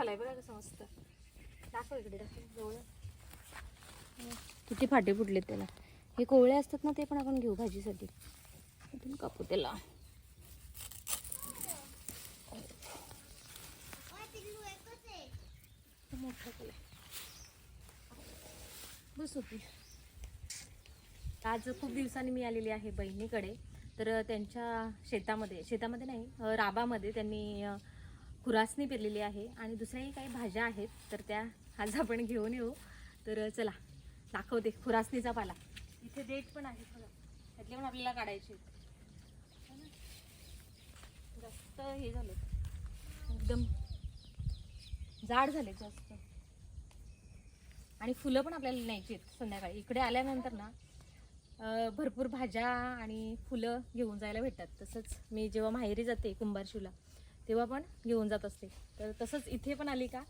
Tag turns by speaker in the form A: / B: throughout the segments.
A: झालाय बघा कसं मस्त. दाखव इकडे दाखव जवळ. किती फाटे फुटलेत त्याला. हे कोवळे असतात ना ते पण आपण घेऊ भाजीसाठी. इथून कापू त्याला. मोठा केलाय. बस होती. आज खूप दिवसांनी मी आलेली आहे बहिणीकडे. तर त्यांच्या शेतामध्ये शेतामध्ये नाही राबामध्ये त्यांनी खुरासणी पेरलेली आहे आणि दुसऱ्याही काही भाज्या आहेत तर त्या आज आपण घेऊन येऊ. तर चला दाखवते खुरासणीचा पाला. इथे देठ पण आहे बघा. त्यातले पण आपल्याला काढायचे आहेत. हो जास्त हे झालं. एकदम जाड झाले जास्त. आणि फुलं पण आपल्याला न्यायची आहेत संध्याकाळी. इकडे आल्यानंतर ना भरपूर भाज्या आणि फुलं घेऊन जायला भेटतात. तसंच मी जेव्हा माहेरी जाते कुंभारशिवला तेव्हा पण घेऊन जात असते. तर तसंच इथे पण आली का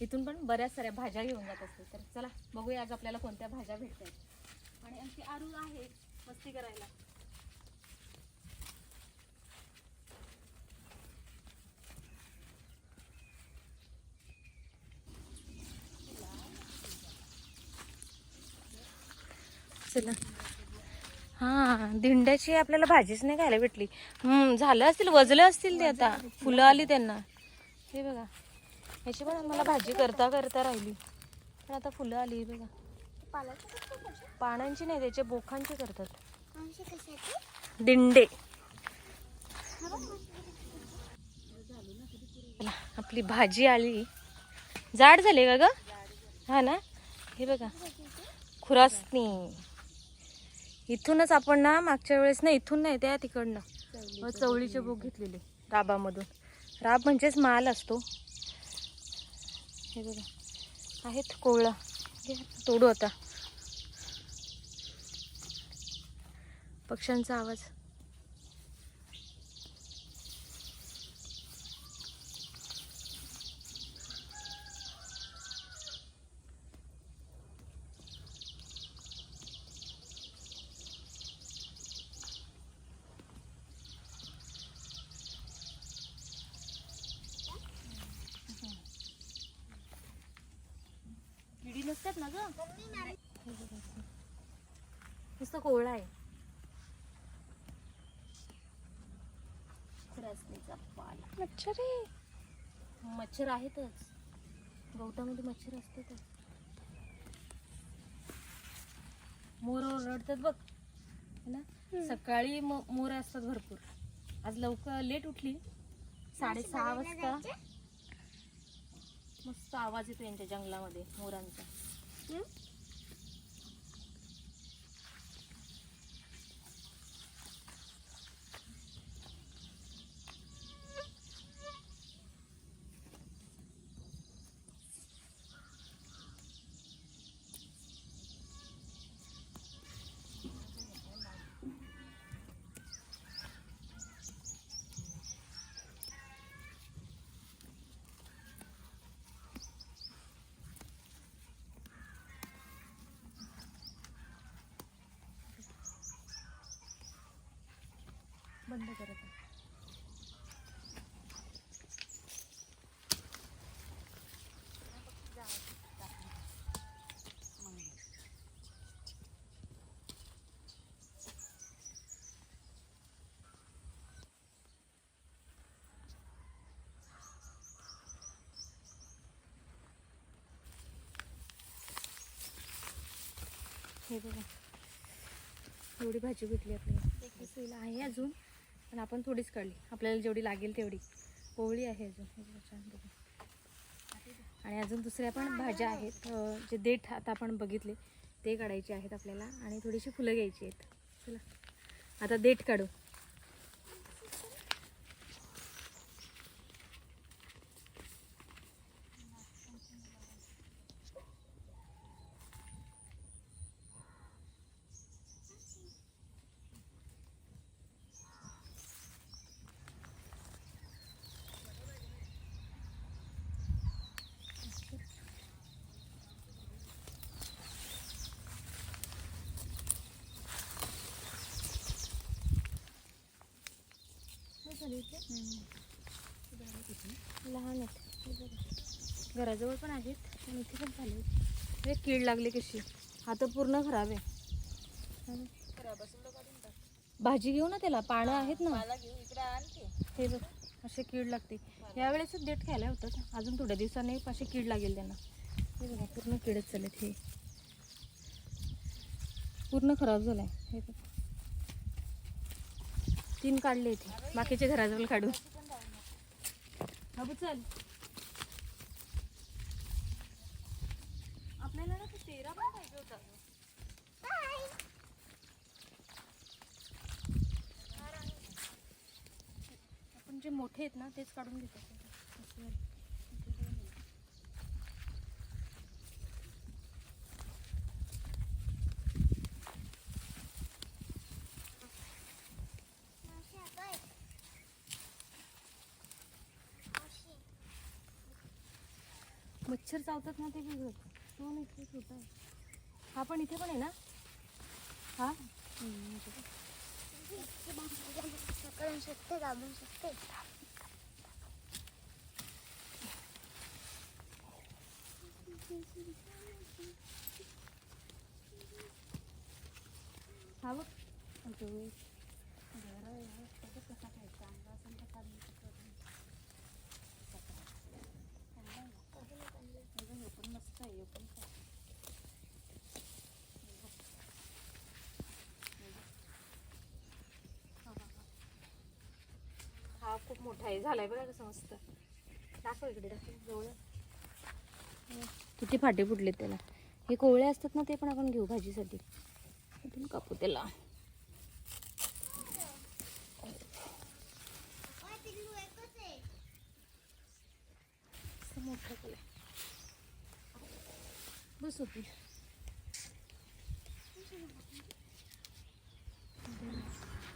A: इथून पण बऱ्याच साऱ्या भाज्या घेऊन जात असते. तर चला बघूया आज आपल्याला कोणत्या भाज्या भेटतात. आणि आमची आरू आहे मस्ती करायला. चला. हा दिंड्याची आपल्याला भाजीच नाही खायला भेटली. हम्म झालं असतील वजलं असतील ते आता. फुलं आली त्यांना. हे बघा. ह्याची पण मला भाजी करता करता राहिली. पण आता फुलं आली बघा. पानांची नाही त्याच्या बोखांची करतात. दिंडे. आपली भाजी आली. जाड झाली का ग? हा ना? हे बघा. खुरासनी. इथूनच आपण ना मागच्या वेळेस ना इथून नाही त्या तिकडनं. चवळीचे बोग घेतलेले. राबामधून. राब म्हणजेच माल असतो. हे बघा. आहेत कोवळा. तोडू आता. पक्ष्यांचा आवाज किडी नसतात ना ग? नुसतं कोवळा आहे. पाला. मच्छर आहे. मच्छर आहेतच. गवतामध्ये मच्छर असतातच मोर ओरडतात बघ. है ना? सकाळी म- मोर असतात भरपूर. आज लवकर लेट उठली. साडेसहा वाजता. मस्त आवाज येतो यांच्या जंगलामध्ये मोरांचा. 嗯。बंद करत आहे. हे बघा. एवढी भाजी भेटली आपल्याला. एकच आहे अजून. पण आपण थोडीच काढली आपल्याला जेवढी लागेल तेवढी. पोळी आहे अजून. छान आणि अजून दुसऱ्या पण भाज्या आहेत. जे देठ आता आपण बघितले ते काढायचे आहेत आपल्याला. आणि थोडीशी फुलं घ्यायची आहेत. चला. आता देठ काढू. लहान आहेत. घराजवळ पण आहेत आणि इथे पण झाले हे कीड लागली कशी? हा तर पूर्ण खराब आहे. भाजी घेऊ ना त्याला? पानं आहेत ना? हे बघ असे कीड लागते. यावेळेस देठ खायला होतात अजून थोड्या दिवसांनी असे कीड लागेल त्यांना. हे बघा पूर्ण किडच चालत हे. पूर्ण खराब झालाय. हे बघ. तीन काढले इथे. बाकीचे घराजवळ काढू बाबू चल. आपल्याला ना ते तेरा पण पाहिजे होता आपण जे मोठे आहेत ना तेच काढून घेतो असं. मच्छर चावतात ना ते वेगळं. तो नाही इथे छोटा हा पण इथे पण आहे ना? हा? हम्म, इथे पण.
B: करून शकते दाबून शकते
A: हा बघ अगं बाई. मस्त आहे हे पण खा. हा, हा, हा. हा खूप मोठा आहे झालाय बघा कसं मस्त. दाखव इकडे दाखव जवळ. किती फाटे फुटलेत त्याला. हे कोवळे असतात ना ते पण आपण घेऊ भाजीसाठी. इथून कापू त्याला. मोठं केलंय बस होती.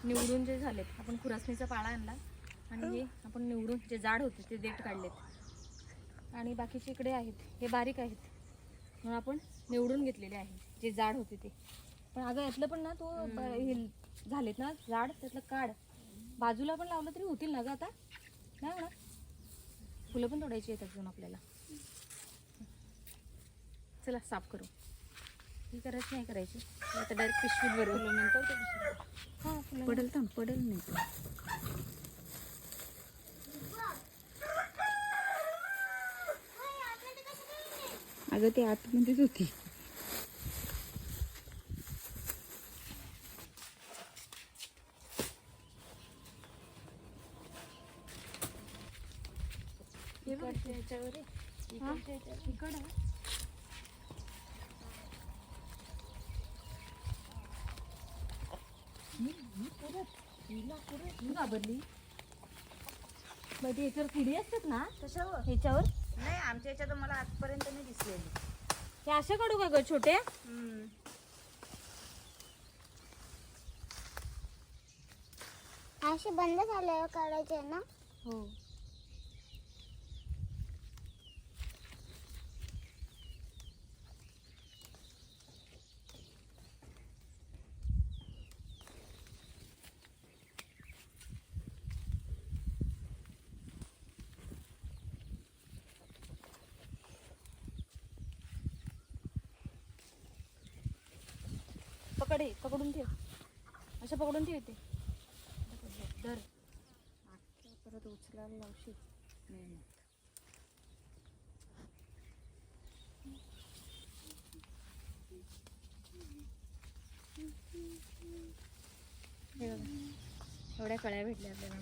A: निवडून जे झालेत आपण खुरासणीचा पाळा आणला. आणि हे आपण निवडून जे जाड होते ते देठ काढलेत. आणि बाकीचे इकडे आहेत. हे बारीक आहेत. म्हणून आपण निवडून घेतलेले आहेत जे जाड होते ते. पण अगं यातलं पण ना तो हे झालेत ना जाड त्यातलं काढ बाजूला पण लावलं तरी होतील ना ग आता? नाही म्हणा फुलं पण तोडायची आहेत अजून आपल्याला. चला साफ करू. ही करायची नाही करायची. आता डायरेक्ट पिशवीत भरू नंतर हां
C: पडेल थांब पडेल नाही. अगं ते आतमध्येच होती.
A: हे. हा? ही ते याच्यावर किडी असतात ना?
C: कशावर?
A: ह्याच्यावर
C: नाही आमच्या याच्यात मला आजपर्यंत नाही दिसलेली.
A: हे अशा काढू का ग छोट्या
B: असे बंद झाल्यावर काढायचे ना?
A: हो. पकड पकडून ठेव. अशा पकडून ठेव ते धर. परत उचलायला लावशील. एवढ्या कळ्या भेटल्या आपल्याला.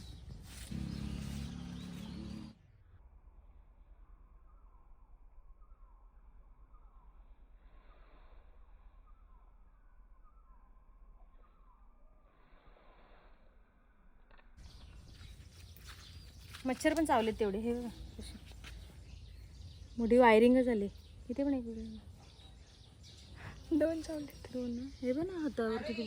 A: मच्छर पण चावलेत तेवढे हे मोठी वायरिंग झाली. इथे पण एक दोन चावले दोन हे बघ ना हातावर किती